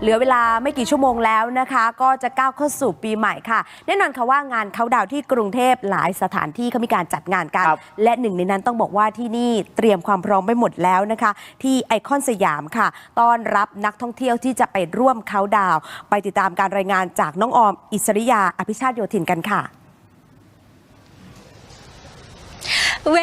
เหลือเวลาไม่กี่ชั่วโมงแล้วนะคะ ก็จะก้าวเข้าสู่ปีใหม่ค่ะ แน่นอนค่ะว่างานเขาดาวน์ที่กรุงเทพหลายสถานที่เขามีการจัดงานกันครับและหนึ่งในนั้นต้องบอกว่าที่นี่เตรียมความพร้อมไปหมดแล้วนะคะ ที่ไอคอนสยามค่ะ ต้อนรับนักท่องเที่ยวที่จะไปร่วมเขาดาวน์ไปติดตามการรายงานจากน้องออม อิสริยา อภิชาติโยธินกันค่ะเ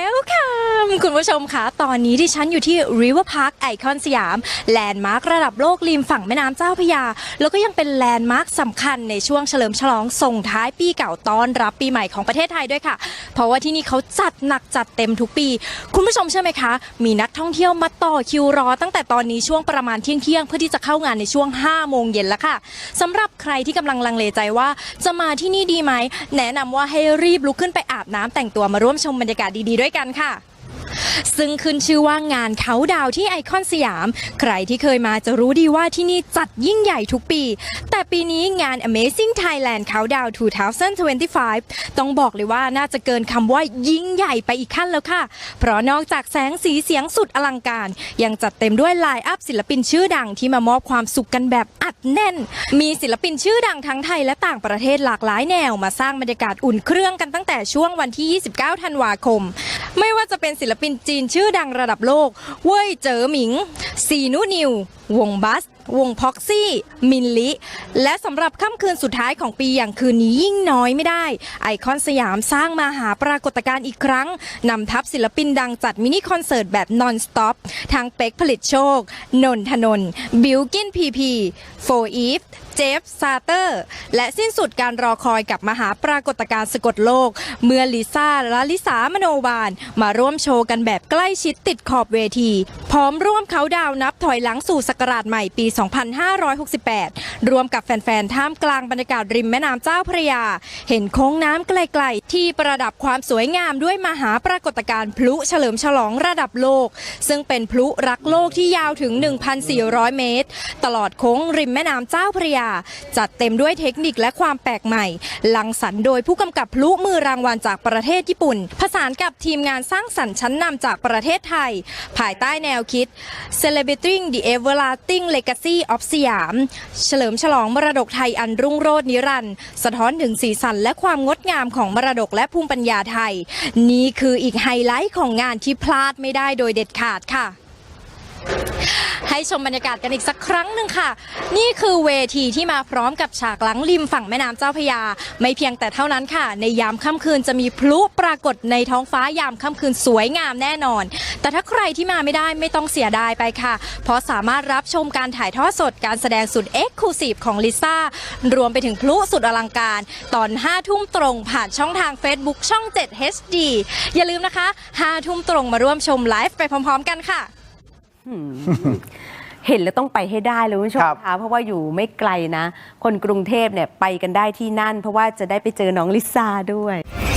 คัมคุณผู้ชมคะตอนนี้ที่ฉันอยู่ที่ River Park ไอคอนสยาม แลนด์มาร์คระดับโลกริมฝั่งแม่น้ำเจ้าพระยา แล้วก็ยังเป็นแลนด์มาร์คสำคัญในช่วงเฉลิมฉลองส่งท้ายปีเก่าต้อนรับปีใหม่ของประเทศไทยด้วยค่ะ เพราะว่าที่นี่เขาจัดหนักจัดเต็มทุกปี คุณผู้ชมเชื่อไหมคะ มีนักท่องเที่ยวมาต่อคิวรอ ตั้งแต่ตอนนี้ช่วงประมาณเที่ยงเที่ยงเพื่อที่จะเข้างานในช่วง 5 โมงเย็นแล้วค่ะสำหรับใครที่กำลังลังเลใจว่าจะมาที่นี่ดีไหมแนะนำว่าให้รีบลุกขึ้นไปอาบน้ำแต่งตัวมาร่วมชมบรรยากาศดีๆด้วยกันค่ะ ซึ่งขึ้นชื่อว่างานเขาดาวที่ไอคอนสยาม ใครที่เคยมาจะรู้ดีว่าที่นี่จัดยิ่งใหญ่ทุกปี แต่ปีนี้งาน Amazing Thailand Countdown 2025 ต้องบอกเลยว่าน่าจะเกินคำว่ายิ่งใหญ่ไปอีกขั้นแล้วค่ะ เพราะนอกจากแสงสีเสียงสุดอลังการ ยังจัดเต็มด้วยไลน์อัพศิลปินชื่อดังที่มามอบความสุขกันแบบอัดแน่น มีศิลปินชื่อดังทั้งไทยและต่างประเทศหลากหลายแนวมาสร้างบรรยากาศอุ่นเครื่องกันตั้งแต่ช่วงวันที่ 29 ธันวาคม ไม่ว่าจะเป็นศิลปินจีนชื่อดังระดับโลก เว่ยเจ๋อหมิง ซีนุนิว วงบัส วงพ็อกซี่ มินลิ และสำหรับค่ำคืนสุดท้ายของปีอย่างคืนนี้ยิ่งน้อยไม่ได้ ไอคอนสยามสร้างมาหาปรากฏการณ์อีกครั้งนำทัพศิลปินดังจัดมินิคอนเสิร์ตแบบนอนสต็อปทั้งเป็กผลิตโชค นนทนนท์บิลกินพีพีโฟอีฟ เจฟ ซาเตอร์ และสิ้นสุดการรอคอยกับมหาปรากฏการณ์สะกดโลก เมื่อลิซ่าและลิสามโนบาล มาร่วมโชว์กันแบบใกล้ชิดติดขอบเวที พร้อมร่วมเขาดาวนับถอยหลังสู่สกราชใหม่ปี 2568 รวมกับแฟนๆ ท่ามกลางบรรยากาศริมแม่น้ำเจ้าพระยา เห็นโค้งน้ำไกลๆ ที่ประดับความสวยงามด้วยมหาปรากฏการณ์พลุเฉลิมฉลองระดับโลก ซึ่งเป็นพลุรักโลกที่ยาวถึง 1,400 เมตร ตลอดโค้งริมแม่น้ำเจ้าพระยา จัดเต็มด้วยเทคนิคและความแปลกใหม่ลังสรรโดยผู้กำกับพลุมือรางวัลจากประเทศญี่ปุ่น ผสานกับทีมงานสร้างสรรค์ชั้นนำจากประเทศไทย ภายใต้แนวคิด Celebrating the Everlasting Legacy of สยามเฉลิมฉลองมรดกไทยอันรุ่งโรจน์นิรันดร์สะท้อนถึงสีสันและความงดงามของมรดกและภูมิปัญญาไทย นี่คืออีกไฮไลท์ของงานที่พลาดไม่ได้โดยเด็ดขาดค่ะ ให้ชมบรรยากาศกันอีกสักครั้งหนึ่งค่ะ นี่คือเวทีที่มาพร้อมกับฉากหลังริมฝั่งแม่น้ำเจ้าพยา ไม่เพียงแต่เท่านั้นค่ะ ในยามค่ำคืนจะมีพลุปรากฏในท้องฟ้ายามค่ำคืนสวยงามแน่นอน แต่ถ้าใครที่มาไม่ได้ไม่ต้องเสียดายไปค่ะ เพราะสามารถรับชมการถ่ายทอดสดการแสดงสุดเอ็กซ์คลูซีฟของลิซ่ารวมไปถึงพลุสุดอลังการ ตอน5ทุ่มตรงผ่านช่องทาง Facebook ช่อง 7 HD อย่าลืมนะคะ5ทุ่มตรงมาร่วมชมไลฟ์ไปพร้อม ๆ กันค่ะ เห็นแล้วต้องไปให้ได้เลยคุณผู้ชมครับคะเพราะว่าอยู่ไม่ไกลนะ คนกรุงเทพเนี่ยไปกันได้ที่นั่น เพราะว่าจะได้ไปเจอน้องลิซ่าด้วยท